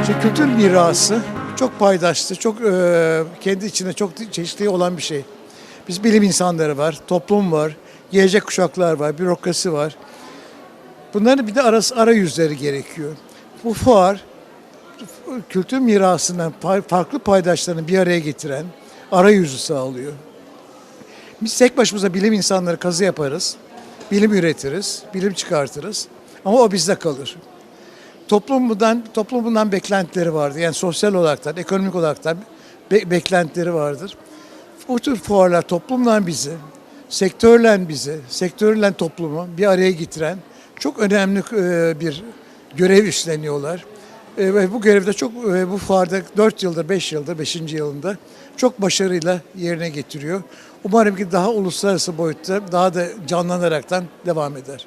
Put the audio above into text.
İşte kültür mirası çok paydaşlı, çok e, kendi içinde çok çeşitli olan bir şey. Biz bilim insanları var, toplum var, gelecek kuşaklar var, bürokrasi var. Bunların bir de arası arayüzleri gerekiyor. Bu fuar kültür mirasından farklı paydaşlarını bir araya getiren arayüzü sağlıyor. Biz tek başımıza bilim insanları kazı yaparız, bilim üretiriz, bilim çıkartırız ama o bizde kalır. Toplumundan, toplumundan beklentileri vardır. Yani sosyal olaraktan, ekonomik olaraktan be- beklentileri vardır. Bu tür fuarlar toplumla bizi, sektörle bizi, sektörle toplumu bir araya getiren çok önemli e, bir görev üstleniyorlar. E, Ve bu görevde çok, e, bu fuarda 4 yıldır, 5 yıldır, 5. yılında çok başarıyla yerine getiriyor. Umarım ki daha uluslararası boyutta daha da canlanaraktan devam eder.